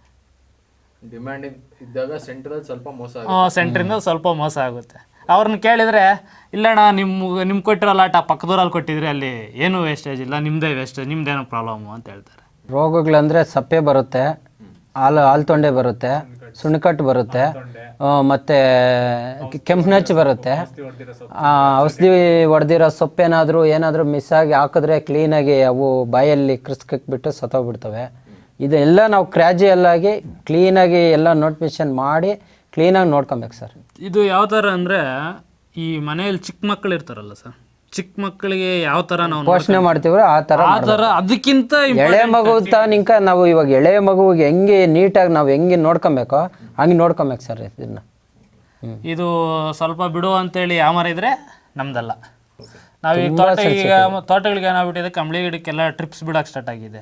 ಡಿಮ್ಯಾಂಡ್ ಇದ್ದಾಗ ಸೆಂಟ್ರಲ್ಲಿ ಸ್ವಲ್ಪ ಮೋಸ ಆಗುತ್ತೆ. ಸೆಂಟ್ರಿಂದ ಸ್ವಲ್ಪ ಮೋಸ ಆಗುತ್ತೆ. ಅವ್ರನ್ನ ಕೇಳಿದರೆ ಇಲ್ಲಣ್ಣ ನಿಮ್ಮ ನಿಮ್ಗೆ ಕೊಟ್ಟಿರೋ ಲಾಟ ಪಕ್ಕದೂರಲ್ಲಿ ಕೊಟ್ಟಿದ್ರೆ ಅಲ್ಲಿ ಏನು ವೇಸ್ಟೇಜ್ ಇಲ್ಲ ನಿಮ್ಮದೇ ವೇಸ್ಟೇಜ್ ನಿಮ್ದೇನೋ ಪ್ರಾಬ್ಲಮ್ಮು ಅಂತ ಹೇಳ್ತಾರೆ. ರೋಗಗಳಂದ್ರೆ ಸಪ್ಪೆ ಬರುತ್ತೆ ಹಾಲು ಹಾಲು ತೊಂಡೆ ಬರುತ್ತೆ. ಸುಣ್ಕಟ್ಟು ಬರುತ್ತೆ. ಮತ್ತು ಕೆಂಪನಚ್ಚು ಬರುತ್ತೆ. ಆ, ಔಷಧಿ ಹೊಡೆದಿರೋ ಸೊಪ್ಪೇನಾದರೂ ಏನಾದರೂ ಮಿಸ್ ಆಗಿ ಹಾಕಿದ್ರೆ ಕ್ಲೀನಾಗಿ ಅವು ಬಾಯಲ್ಲಿ ಕ್ರಿಸ್ಕಕ್ಬಿಟ್ಟು ಸತ್ತೋಗ್ಬಿಡ್ತವೆ. ಇದೆಲ್ಲ ನಾವು ಕ್ರ್ಯಾಜುಯಲ್ಲಾಗಿ ಕ್ಲೀನಾಗಿ ಎಲ್ಲ ನೋಟಿಫಿಕೇಶನ್ ಮಾಡಿ ಕ್ಲೀನಾಗಿ ನೋಡ್ಕೊಬೇಕು ಸರ್. ಇದು ಯಾವ ಥರ ಅಂದರೆ ಈ ಮನೆಯಲ್ಲಿ ಚಿಕ್ಕ ಮಕ್ಕಳು ಇರ್ತಾರಲ್ಲ ಸರ್? ಚಿಕ್ಕ ಮಕ್ಕಳಿಗೆ ಯಾವ ತರ ನಾವು ಪೋಷಣೆ ಮಾಡ್ತೀವ್ರ ಆ ತರ ಆ ತರ ಅದಕ್ಕಿಂತ ಎಳೆ ಮಗು ನಿಂಕ ನಾವು ಇವಾಗ ಎಳೆ ಮಗುವಿಗೆ ಹೆಂಗೆ ನೀಟಾಗಿ ನಾವು ಹೆಂಗೆ ನೋಡ್ಕೊಬೇಕೋ ಹಂಗೆ ನೋಡ್ಕೊಬೇಕು ಸರ್ ಇದನ್ನ. ಇದು ಸ್ವಲ್ಪ ಬಿಡು ಅಂತೇಳಿ ಯಾಮರ ಇದ್ರೆ ನಮ್ದಲ್ಲ. ನಾವು ಈಗ ತೋಟ ಈಗ ತೋಟಗಳಿಗೆ ಏನಾಗ್ಬಿಟ್ಟಿದೆ ಕಂಬಳಿ ಗಿಡಕ್ಕೆಲ್ಲ ಟ್ರಿಪ್ಸ್ ಬಿಡೋಕೆ ಸ್ಟಾರ್ಟ್ ಆಗಿದೆ.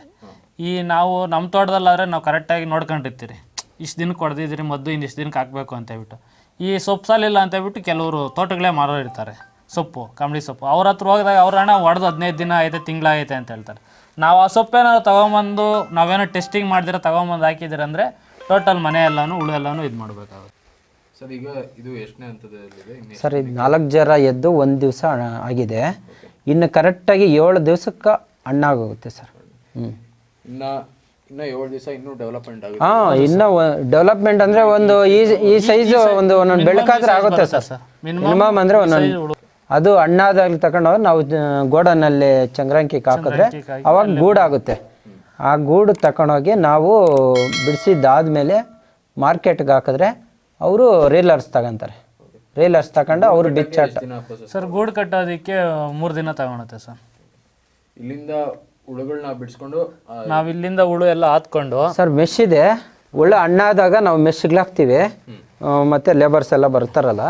ಈ ನಾವು ನಮ್ಮ ತೋಟದಲ್ಲಾದ್ರೆ ನಾವು ಕರೆಕ್ಟಾಗಿ ನೋಡ್ಕೊಂಡಿರ್ತೀರಿ. ಇಷ್ಟು ದಿನಕ್ಕೆ ಹೊಡೆದಿದ್ರಿ ಮದ್ದು ಇನ್ನು ಇಷ್ಟು ದಿನಕ್ಕೆ ಹಾಕಬೇಕು ಅಂತ ಹೇಳ್ಬಿಟ್ಟು. ಈ ಸೊಪ್ಪು ಸಾಲಿಲ್ಲ ಅಂತ ಹೇಳ್ಬಿಟ್ಟು ಕೆಲವರು ತೋಟಗಳೇ ಮಾರೋರು ಇರ್ತಾರೆ ಸೊಪ್ಪು ಕಂಬಳಿ ಸೊಪ್ಪು. ಅವ್ರ ಹತ್ರ ಹೋಗಿದಾಗ ಅವ್ರ ಹಣ ಹೊಡೆದು ಹದಿನೈದು ದಿನ ಐತೆ ತಿಂಗಳಾಗೈತೆ ಅಂತ ಹೇಳ್ತಾರೆ. ನಾವು ಆ ಸೊಪ್ಪೇನಾದ್ರು ತೊಗೊಂಬಂದು ನಾವೇನೋ ಟೆಸ್ಟಿಂಗ್ ಮಾಡಿದ್ರೆ ತೊಗೊಂಬಂದು ಹಾಕಿದ್ರೆ ಅಂದರೆ ಟೋಟಲ್ ಮನೆ ಎಲ್ಲನೂ ಉಳು ಎಲ್ಲನೂ ಇದು ಮಾಡಬೇಕಾಗುತ್ತೆ. ಸರ್ ಈಗ ಇದು ಎಷ್ಟನೇ ಹಂತದಲ್ಲಿದೆ ಇನ್ನು ಸರ್ ಇದು ನಾಲ್ಕು ಜರ ಎದ್ದು ಒಂದು ದಿವಸ ಆಗಿದೆ. ಇನ್ನು ಕರೆಕ್ಟಾಗಿ ಏಳು ದಿವಸಕ್ಕೆ ಹಣ್ಣಾಗೋಗುತ್ತೆ ಸರ್. ಹ್ಞೂ ಇನ್ನು ಇನ್ನ ಏಳು ದಿವಸ ಇನ್ನೂ ಡೆವಲಪ್ಮೆಂಟ್ ಆಗುತ್ತೆ. ಹಾಂ ಇನ್ನ ಡೆವಲಪ್ಮೆಂಟ್ ಅಂದ್ರೆ ಒಂದು ಈ ಈ ಸೈಜ್ ಒಂದು ಒಂದೊಂದು ಬೆಳಕಾದ್ರೆ ಆಗುತ್ತೆ ಸರ್. ಮಿನಿಮಮ್ ಅಂದರೆ ಒಂದೊಂದು ಅದು ಹಣ್ಣಾದಾಗ್ಲಿ ತಗೊಂಡು ನಾವು ಗೋಡನಲ್ಲಿ ಚಂಗ್ರಾಂಕಿ ಹಾಕಿದ್ರೆ ಅವಾಗ ಗೂಡಾಗುತ್ತೆ ಆ ಗೂಡು ತಗೊಂಡೋಗಿ ನಾವು ಬಿಡಿಸಿದ್ದಾದ್ಮೇಲೆ ಮಾರ್ಕೆಟ್ಗೆ ಹಾಕಿದ್ರೆ ಅವರು ರೀಲರ್ಸ್ ತಗೊಂತಾರೆ. ರೀಲರ್ಸ್ ತಗೊಂಡು ಅವರು ಬಿಚ್ಚಾಟ. ಸರ್? ಗೂಡು ಕಟ್ಟೋದಕ್ಕೆ ಮೂರು ದಿನ ತಗೊಳುತ್ತೆ ಸರ್. ಇಲ್ಲಿಂದ ಹುಳುಗಳನ್ನ ಬಿಡಿಸ್ಕೊಂಡು ನಾವು ಇಲ್ಲಿಂದ ಹುಳು ಎಲ್ಲ ಹಾತ್ಕೊಂಡು ಸರ್ ಮೆಶ್ ಇದೆ. ಒಳ್ಳೆ ಹಣ್ಣಾದಾಗ ನಾವು ಮೆಶ್ಗೆ ಮತ್ತು ಆ, ಮತ್ತೆ ಲೇಬರ್ಸ್ ಎಲ್ಲ ಬರ್ತಾರಲ್ಲ.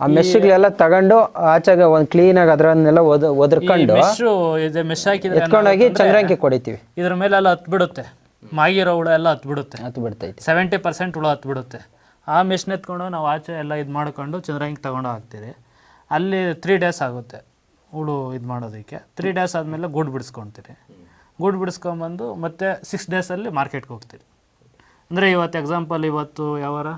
ಆ ಮೆಶ್ಗಳೆಲ್ಲ ತಗೊಂಡು ಆಚೆಗೆ ಒಂದು ಕ್ಲೀನಾಗಿ ಅದರನ್ನೆಲ್ಲ ಒದ ಒದರ್ಕೊಂಡು ಇದೆ ಮೆಶ್ ಹಾಕಿದ್ರೆ ಎತ್ಕೊಂಡೋಗಿ ಚಂದ್ರಂಕಿ ಕೊಡಿತೀವಿ. ಇದ್ರ ಮೇಲೆ ಎಲ್ಲ ಹತ್ತು ಬಿಡುತ್ತೆ ಮಾಗಿರೋ ಹುಳ ಎಲ್ಲ ಹತ್ತು ಬಿಡುತ್ತೆ ಹತ್ತು ಬಿಡ್ತೈತಿ ಸೆವೆಂಟಿ ಪರ್ಸೆಂಟ್ ಹುಳ ಹತ್ ಬಿಡುತ್ತೆ ಆ ಮೆಶ್ನ ಎತ್ಕೊಂಡು ನಾವು ಆಚೆ ಎಲ್ಲ ಇದು ಮಾಡ್ಕೊಂಡು ಚಂದ್ರಂಗಿ ತಗೊಂಡು ಹಾಕ್ತೀವಿ ಅಲ್ಲಿ ತ್ರೀ ಡೇಸ್ ಆಗುತ್ತೆ ಹುಳು ಇದು ಮಾಡೋದಕ್ಕೆ. ತ್ರೀ ಡೇಸ್ ಆದಮೇಲೆ ಗೂಡು ಬಿಡಿಸ್ಕೊತೀರಿ. ಗೂಡು ಬಿಡಿಸ್ಕೊಂಬಂದು ಮತ್ತೆ ಸಿಕ್ಸ್ ಡೇಸಲ್ಲಿ ಮಾರ್ಕೆಟ್ಗೆ ಹೋಗ್ತೀರಿ. ಅಂದರೆ ಇವತ್ತು ಎಕ್ಸಾಂಪಲ್ ಇವತ್ತು ಯಾವಾರ?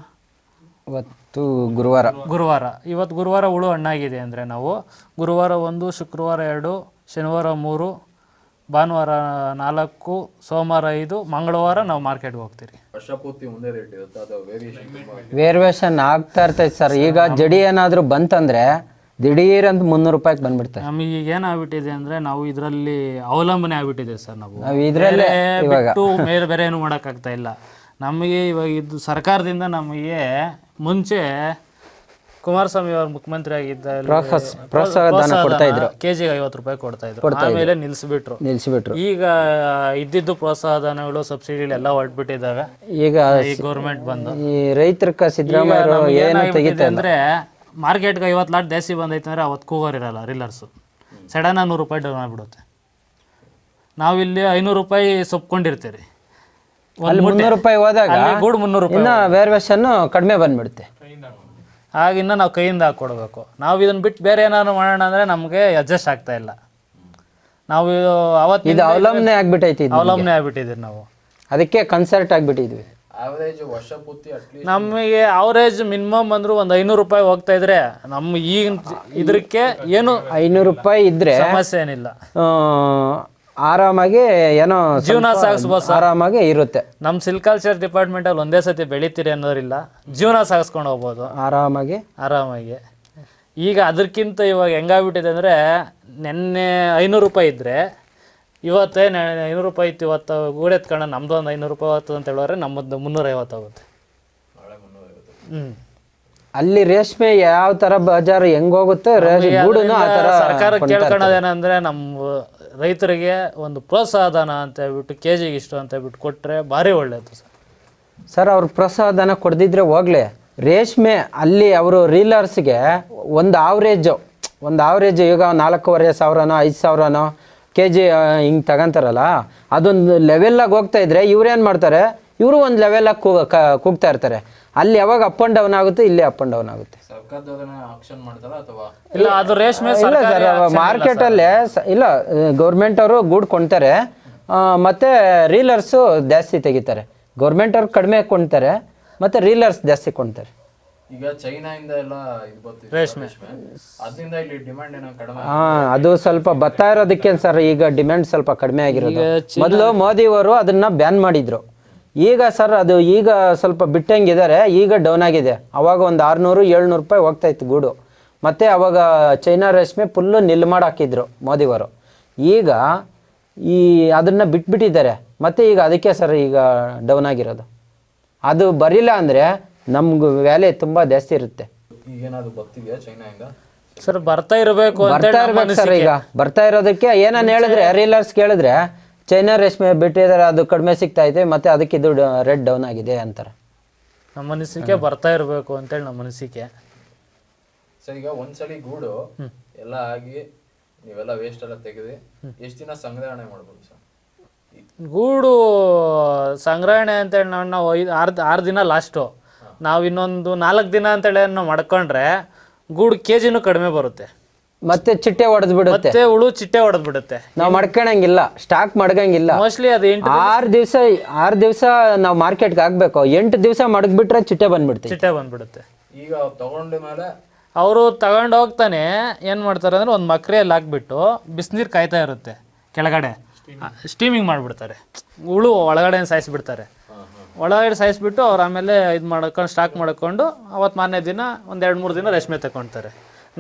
ಇವತ್ತು ಗುರುವಾರ. ಗುರುವಾರ. ಇವತ್ತು ಗುರುವಾರ ಹುಳು ಹಣ್ಣಾಗಿದೆ ಅಂದರೆ ನಾವು ಗುರುವಾರ ಒಂದು ಶುಕ್ರವಾರ ಎರಡು ಶನಿವಾರ ಮೂರು ಭಾನುವಾರ ನಾಲ್ಕು ಸೋಮವಾರ ಐದು ಮಂಗಳವಾರ ನಾವು ಮಾರ್ಕೆಟ್ಗೆ ಹೋಗ್ತೀರಿ. ವರ್ಷ ಒಂದೇ ರೇಟ್ ಇರುತ್ತೆ. ಅದು ವೇರಿಯೇಷನ್ ಆಗ್ತಾ ಇರ್ತೈತೆ ಸರ್ ಈಗ ಜಡಿ ಏನಾದರೂ ಬಂತಂದ್ರೆ ದಿಢೀರ್ ಅಂತ ಮುನ್ನೂರು ರೂಪಾಯಿಗೆ ಬಂದ್ಬಿಡ್ತಾರೆ ನಮಗೆ ಈಗ ಏನಾಗ್ಬಿಟ್ಟಿದೆ ಅಂದ್ರೆ ನಾವು ಇದರಲ್ಲಿ ಅವಲಂಬನೆ ಆಗ್ಬಿಟ್ಟಿದೆ ಸರ್ ನಾವು. ನಾವು ಇದ್ರಲ್ಲೇ ಬೇರೆ ಬಿಟ್ಟು ಬೇರೆ ಬೇರೆ ಏನು ಮಾಡೋಕ್ಕಾಗ್ತಾ ಇಲ್ಲ. ನಮಗೆ ಇವಾಗ ಇದು ಸರ್ಕಾರದಿಂದ ನಮಗೆ ಮುಂಚೆ ಕುಮಾರಸ್ವಾಮಿ ಅವರು ಮುಖ್ಯಮಂತ್ರಿ ಆಗಿದ್ದ ಪ್ರೋತ್ಸಾಹ ಕೊಡ್ತಾ ಇದ್ರು. ಕೆ ಜಿಗೆ ಐವತ್ತು ರೂಪಾಯಿ ಕೊಡ್ತಾ ಇದ್ರು. ಆಮೇಲೆ ನಿಲ್ಸಿಬಿಟ್ರು. ನಿಲ್ಸಿಬಿಟ್ರು. ಈಗ ಇದ್ದಿದ್ದು ಪ್ರೋತ್ಸಾಹ ಧನಗಳು ಸಬ್ಸಿಡಿಗಳೆಲ್ಲ ಹೊರಟ್ಬಿಟ್ಟಿದ್ದಾವೆ. ಈಗ ಈ ಗೌರ್ಮೆಂಟ್ ಬಂದು. ಈ ರೈತರ ಸಿದ್ದರಾಮಯ್ಯ ಅಂದ್ರೆ ಮಾರ್ಕೆಟ್ಗೆ ಐವತ್ತು ಲಾಟ್ ದೇಸಿ ಬಂದೈತೆ ಅಂದ್ರೆ ಅವತ್ತು ಕೂಗೋರ್ ಇರಲ್ಲ ರಿಲರ್ಸ್ ಸಡನ್ ನೂರು ರೂಪಾಯಿ ಡೌನ್ ಆಗ್ಬಿಡುತ್ತೆ. ನಾವಿಲ್ಲಿ ಐನೂರು ರೂಪಾಯಿ ಸೊಪ್ಕೊಂಡಿರ್ತೀರಿ. ಅಲ್ಲಿ ಮುನ್ನೂರು ರೂಪಾಯಿ ಹೋದಾಗ ಅಲ್ಲಿ ಗೂಡು ಮುನ್ನೂರು ರೂಪಾಯಿ ಇನ್ನ ವೇರಿಯೇಷನ್ ಕಡಿಮೆ ಬಂದ್ಬಿಡುತ್ತೆ. ಆಗಿನ್ನ ನಾವು ಕೈಯಿಂದ ಹಾಕ್ಕೊಡ್ಬೇಕು ನಾವು ಇದನ್ನ ಬಿಟ್ಟು ಬೇರೆ ಏನಾದ್ರು ಮಾಡೋಣ ಅಂದ್ರೆ ನಮಗೆ ಅಡ್ಜಸ್ಟ್ ಆಗ್ತಾ ಇಲ್ಲ. ನಾವು ಅವತ್ತು ಇದು ಅವಲಂಬನೆ ಆಗ್ಬಿಟ್ಟೈತಿ ಇದು. ಅವಲಂಬನೆ ಆಗ್ಬಿಟ್ಟಿದ್ದೀವಿ ನಾವು. ಅದಕ್ಕೆ ಕನ್ಸರ್ಟ್ ಆಗ್ಬಿಟ್ಟಿದ್ವಿ. ನಮಗೆ ಅವರೇಜ್ ಮಿನಿಮಮ್ ಅಂದ್ರು ಒಂದು ಐನೂರು ರೂಪಾಯಿ ಹೋಗ್ತಾ ಇದ್ರೆ ನಮ್ಮ ಈಗ ಇದಕ್ಕೆ ಏನು ಐನೂರು ರೂಪಾಯಿ ಇದ್ರೆ ಸಮಸ್ಯೆ ಏನಿಲ್ಲ. ಆರಾಮಾಗಿ ಏನೋ ಜೀವನ ಸಾಗಿಸ್ಬೋದು ಆರಾಮಾಗಿ ಇರುತ್ತೆ. ನಮ್ಮ ಸಿಲ್ಕಲ್ಚರ್ ಡಿಪಾರ್ಟ್ಮೆಂಟ್ ಅಲ್ಲಿ ಒಂದೇ ಸತಿ ಬೆಳಿತೀರಿ ಅನ್ನೋರಿಲ್ಲ ಜೀವನ ಸಾಗಿಸ್ಕೊಂಡು ಹೋಗ್ಬೋದು. ಆರಾಮಾಗಿ. ಆರಾಮಾಗಿ. ಈಗ ಅದಕ್ಕಿಂತ ಇವಾಗ ಹೆಂಗಾಗ್ಬಿಟ್ಟಿದೆ ಅಂದರೆ ನೆನ್ನೆ ಐನೂರು ರೂಪಾಯಿ ಇದ್ದರೆ ಇವತ್ತೇ ಐನೂರು ರೂಪಾಯಿ ಇತ್ತು ಇವತ್ತು ಗೂಡೆತ್ಕೊಂಡು ನಮ್ಮದು ಒಂದು ಐನೂರು ರೂಪಾಯಿ ಆಗ್ತದೆ ಅಂತ ಹೇಳಿದ್ರೆ ನಮ್ಮದು ಮುನ್ನೂರೈವತ್ತು ಆಗುತ್ತೆ. ಹ್ಞೂ ಅಲ್ಲಿ ರೇಷ್ಮೆ ಯಾವ ತರ ಬಜಾರ್ ಹೆಂಗ್ ಹೋಗುತ್ತೆ? ರೇಷ್ಮೆ ಗೂಡುನು ಆ ತರ ಸರ್ಕಾರ ಕೇಳ್ಕೊಳ್ಳೋದೇನಂದ್ರೆ ನಮ್ಮ ರೈತರಿಗೆ ಒಂದು ಪ್ರೋತ್ಸಾಹ ಧನ ಅಂತ ಹೇಳ್ಬಿಟ್ಟು ಕೆ ಜಿಗೆ ಇಷ್ಟು ಅಂತ ಹೇಳ್ಬಿಟ್ಟು ಕೊಟ್ಟರೆ ಭಾರಿ ಒಳ್ಳೆಯದು ಸರ್. ಸರ್, ಅವ್ರು ಪ್ರೋತ್ಸಾಹಧನ ಕೊಡ್ದಿದ್ರೆ ಹೋಗ್ಲಿ. ರೇಷ್ಮೆ ಅಲ್ಲಿ ಅವರು ರೀಲರ್ಸ್ಗೆ ಒಂದು ಆವ್ರೇಜು ಒಂದು ಆವ್ರೇಜ್ ಈಗ ನಾಲ್ಕೂವರೆ ಸಾವಿರನೋ, ಐದು ಸಾವಿರನೋ ಕೆ ಜಿ ಹಿಂಗೆ ತಗೊಂತಾರಲ್ಲ, ಅದೊಂದು ಲೆವೆಲ್ಲಾಗಿ ಹೋಗ್ತಾ ಇದ್ರೆ ಇವ್ರೇನು ಮಾಡ್ತಾರೆ? ಇವರು ಒಂದು ಕ- ಕೂಗ್ತಾ ಇರ್ತಾರೆ. ಅಲ್ಲಿ ಯಾವಾಗ ಅಪ್ ಆ್ಯಂಡ್ ಡೌನ್ ಆಗುತ್ತೆ, ಇಲ್ಲಿ ಅಪ್ ಆ್ಯಂಡ್ ಡೌನ್ ಆಗುತ್ತೆ. ಇಲ್ಲ ಅದು ರೇಷ್ಮೆ ಇಲ್ಲ ಸರ್ಕಾರಿ ಸರ್ action ಇಲ್ಲ ಮಾರ್ಕೆಟಲ್ಲೇ ಇಲ್ಲ ಗೌರ್ಮೆಂಟ್ ಅವರು ಗೂಡ್ ಕೊಂತಾರೆ ಆ, ಮತ್ತೆ ರೀಲರ್ಸು ಜಾಸ್ತಿ ತೆಗಿತಾರೆ. ಗೌರ್ಮೆಂಟ್ ಅವ್ರು ಕಡಿಮೆ ಕೊಂತಾರೆ ಮತ್ತೆ ರೀಲರ್ಸ್ ಜಾಸ್ತಿ ಕೊಂತಾರೆ ಈಗ ಚೈನಾಯಿಂದ ಎಲ್ಲ ಇದು ಬರ್ತಿದೆ ರೇಷ್ಮೆ. ಅದರಿಂದ ಇಲ್ಲಿ ಡಿಮ್ಯಾಂಡ್ ಏನೋ ಕಡಿಮೆ ಹಾ ಅದು ಸ್ವಲ್ಪ ಬತ್ತಾ ಇರೋದಕ್ಕೆ ಸರ್ ಈಗ ಡಿಮ್ಯಾಂಡ್ ಸ್ವಲ್ಪ ಕಡಿಮೆ ಆಗಿರೋದು. ಮೊದಲು ಮೋದಿಯವರು ಅದನ್ನ ಬ್ಯಾನ್ ಮಾಡಿದ್ರು. ಈಗ ಸರ್ ಅದು ಈಗ ಸ್ವಲ್ಪ ಬಿಟ್ಟಂಗಿದ್ದಾರೆ ಈಗ ಡೌನ್ ಆಗಿದೆ. ಅವಾಗ ಒಂದು ಆರುನೂರು ಏಳ್ನೂರು ರೂಪಾಯಿ ಹೋಗ್ತಾ ಇತ್ತು ಗೂಡು. ಮತ್ತೆ ಅವಾಗ ಚೈನಾ ರೇಷ್ಮೆ ಫುಲ್ಲು ನಿಲ್ ಮಾಡಿ ಹಾಕಿದ್ರು ಮೋದಿಯವರು. ಈಗ ಈ ಅದನ್ನ ಬಿಟ್ಬಿಟ್ಟಿದ್ದಾರೆ. ಮತ್ತೆ ಈಗ ಅದಕ್ಕೆ ಸರ್ ಈಗ ಡೌನ್ ಆಗಿರೋದು. ಅದು ಬರಿಲ್ಲ ಅಂದರೆ ನಮ್ಗೆ ವ್ಯಾಲ್ಯೂ ತುಂಬ ಜಾಸ್ತಿ ಇರುತ್ತೆ. ಸರ್ ಬರ್ತಾ ಇರಬೇಕು ಅಂತ ಬರ್ತಾ ಇರ್ಬೇಕು ಸರ್ ಈಗ. ಬರ್ತಾ ಇರೋದಕ್ಕೆ ಏನನ್ನ ಹೇಳಿದ್ರೆ ರೀಲರ್ಸ್ ಕೇಳಿದ್ರೆ ಚೈನಾ ರೇಷ್ಮೆ ಬಿಟ್ಟಿದ್ರೆ ಅದು ಕಡಿಮೆ ಸಿಗ್ತಾ ಇದೆ ಮತ್ತೆ ಅದಕ್ಕೆ ಇದು ರೆಡ್ ಡೌನ್ ಆಗಿದೆ ಅಂತಾರೆ. ನಮ್ಮ ಅನಿಸಿಕೆ ಬರ್ತಾ ಇರಬೇಕು ಅಂತೇಳಿ ನಮ್ಮ ಅನಿಸಿಕೆ. ಸರ್ ಈಗ ಒಂದ್ಸಲಿ ಗೂಡು ಎಲ್ಲ ಆಗಿ ನೀವೆಲ್ಲ ವೇಸ್ಟ್ ಎಲ್ಲ ತೆಗೆದು ಎಷ್ಟು ದಿನ ಸಂಗ್ರಹಣೆ ಮಾಡ್ಬೋದು ಸರ್? ಗೂಡು ಸಂಗ್ರಹಣೆ ಅಂತೇಳಿ ನಾವು ನಾವು ಐದು ಆರು ಆರು ದಿನ ಲಾಸ್ಟು ನಾವು ಇನ್ನೊಂದು ನಾಲ್ಕು ದಿನ ಅಂತೇಳಿ ನಾವು ಮಾಡ್ಕೊಂಡ್ರೆ ಗೂಡು ಕೆ ಜಿನೂ ಕಡಿಮೆ ಬರುತ್ತೆ. ಮತ್ತೆ ಚಿಟ್ಟೆ ಹೊಡೆದ್ ಬಿಡುತ್ತೆ. ಮತ್ತೆ ಹುಳು ಚಿಟ್ಟೆ ಹೊಡೆದ್ ಬಿಡುತ್ತೆ. ನಾವು ಮಡ್ಕೊಳಂಗಿಲ್ಲ ಸ್ಟಾಕ್ ಮಡ್ಗಂಗಿಲ್ಲ. ಮೋಸ್ಟ್ಲಿ ಅದು ಎಂಟು ಆರು ದಿವಸ ಆರು ದಿವಸ ನಾವು ಮಾರ್ಕೆಟ್ಗೆ ಹಾಕ್ಬೇಕು. ಎಂಟು ದಿವಸ ಮಡಗ್ಬಿಟ್ರೆ ಚಿಟ್ಟೆ ಬಂದ್ಬಿಡುತ್ತೆ ಚಿಟ್ಟೆ ಬಂದ್ಬಿಡುತ್ತೆ. ಈಗ ತಗೊಂಡ ಮೇಲೆ ಅವರು ತಗೊಂಡು ಹೋಗ್ತಾನೆ ಏನು ಮಾಡ್ತಾರೆ ಅಂದ್ರೆ ಒಂದು ಮಕ್ರೆಯಲ್ಲಿ ಹಾಕ್ಬಿಟ್ಟು ಬಿಸಿನೀರು ಕಾಯ್ತಾ ಇರುತ್ತೆ ಕೆಳಗಡೆ. ಸ್ಟೀಮಿಂಗ್ ಮಾಡಿಬಿಡ್ತಾರೆ. ಹುಳು ಒಳಗಡೆ ಸಾಯಿಸ್ಬಿಡ್ತಾರೆ. ಒಳಗಡೆ ಸಾಯಿಸ್ಬಿಟ್ಟು ಅವ್ರು ಆಮೇಲೆ ಇದು ಮಾಡ್ಕೊಂಡು ಸ್ಟಾಕ್ ಮಾಡ್ಕೊಂಡು ಅವತ್ತು ಮಾರನೇ ದಿನ ಒಂದು ಎರಡು ಮೂರು ದಿನ ರೇಷ್ಮೆ ತಗೊಳ್ತಾರೆ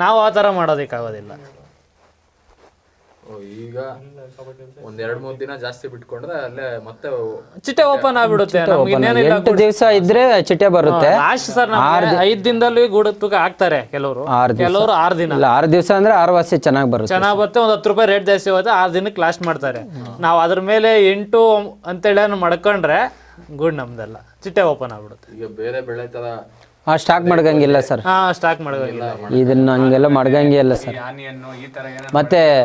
ನಾವು ಆ ಥರ ಮಾಡೋದಕ್ಕಾಗೋದಿಲ್ಲ. ಈಗ ಒಂದ್ ಎರಡ್ ಮೂರ್ ದಿನ ಜಾಸ್ತಿ ಬಿಟ್ಕೊಂಡ್ರೆ ಅಲ್ಲೇ ಮತ್ತೆ ಚಿಟ್ಟೆ ಓಪನ್ ಆಗ್ಬಿಡುತ್ತೆ. ನಮ್ಗೆ ಇನ್ನೇನಿಲ್ಲ ಎಂಟು ದಿವಸ ಇದ್ರೆ ಚಿಟ್ಟೆ ಬರುತ್ತೆ. ಲಾಸ್ಟ್ ಸರ್ ಐದ್ ದಿನದಲ್ಲಿ ಗೂಡು ತೂಕ ಹಾಕ್ತಾರೆ ಕೆಲವರು. ಆರು ದಿವ್ಸ. ಕೆಲವರು ಆರು ದಿನ. ಇಲ್ಲ ಆರು ದಿವಸ ಅಂದ್ರೆ ಆರು ವಾಸಿ ಚೆನ್ನಾಗಿ ಬರುತ್ತೆ. ಚೆನ್ನಾಗಿ ಬರುತ್ತೆ ಒಂದು ಹತ್ತು ರೂಪಾಯಿ ರೇಟ್ ಜಾಸ್ತಿ ಹೋಗುತ್ತೆ ಆರು ದಿನಕ್ಕೆ ಲಾಸ್ಟ್ ಮಾಡ್ತಾರೆ. ನಾವು ಅದ್ರ ಮೇಲೆ ಎಂಟು ಅಂತೇಳಿ ಮಡ್ಕೊಂಡ್ರೆ ಗುಡ್ ಗೂಡ್ ನಮ್ದಲ್ಲ. ಚಿಟ್ಟೆ ಓಪನ್ ಆಗ್ಬಿಡುತ್ತೆ. ಈಗ ಬೇರೆ ಬೆಳೆ ತರ ಆ ಸ್ಟಾಕ್ ಮಾಡ್ಗಂಗಿಲ್ಲ ಸರ್ ಹಾ ಸ್ಟಾಕ್ ಮಾಡೋದಿಲ್ಲ ಇದನ್ನ ಹಂಗೆಲ್ಲ ಮಾಡ್ಗಂಗೆ ಇಲ್ಲ ಸರ್ ಮತ್ತೆ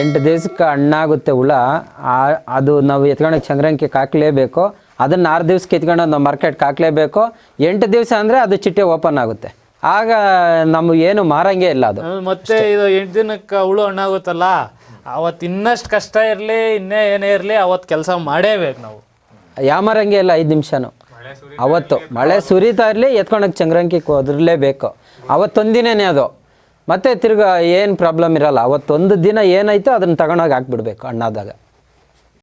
ಎಂಟು ದಿವ್ಸಕ್ಕೆ ಹಣ್ಣಾಗುತ್ತೆ ಹುಳ. ಆ- ಅದು ನಾವು ಎತ್ಕೊಂಡ ಚಂದ್ರಂಗೆ ಕಾಕ್ಲೇಬೇಕು. ಅದನ್ನ ಆರು ದಿವ್ಸಕ್ಕೆ ಎತ್ಕೊಂಡು ನಾವು ಮಾರ್ಕೆಟ್ಗೆ ಕಾಕ್ಲೇಬೇಕು. ಎಂಟು ದಿವಸ ಅಂದರೆ ಅದು ಚಿಟ್ಟೆ ಓಪನ್ ಆಗುತ್ತೆ. ಆಗ ನಮ್ಗೆ ಏನು ಮಾರಂಗೇ ಇಲ್ಲ ಅದು. ಮತ್ತೆ ಇದು ಎಂಟು ದಿನಕ್ಕೆ ಹುಳು ಹಣ್ಣಾಗುತ್ತಲ್ಲ ಅವತ್ತು ಇನ್ನಷ್ಟು ಕಷ್ಟ ಇರಲಿ ಇನ್ನೇ ಏನೇ ಇರಲಿ ಅವತ್ತು ಕೆಲಸ ಮಾಡೇಬೇಕು ನಾವು. ಯಾಮರಂಗೆ ಇಲ್ಲ ಐದು ನಿಮಿಷನೂ. ಅವತ್ತು ಮಳೆ ಸುರಿತಾ ಇರಲಿ, ಎತ್ಕೊಂಡೋಗಿ ಚಂದ್ರಂಕಿಗೆ ಒದರಲೇಬೇಕು. ಅವತ್ತೊಂದಿನೇ ಅದು. ಮತ್ತೆ ತಿರ್ಗಾ ಏನು ಪ್ರಾಬ್ಲಮ್ ಇರಲ್ಲ. ಅವತ್ತೊಂದು ದಿನ ಏನಾಯ್ತೋ ಅದನ್ನ ತಗೊಂಡೋಗಿ ಹಾಕ್ಬಿಡ್ಬೇಕು ಹಣ್ಣಾದಾಗ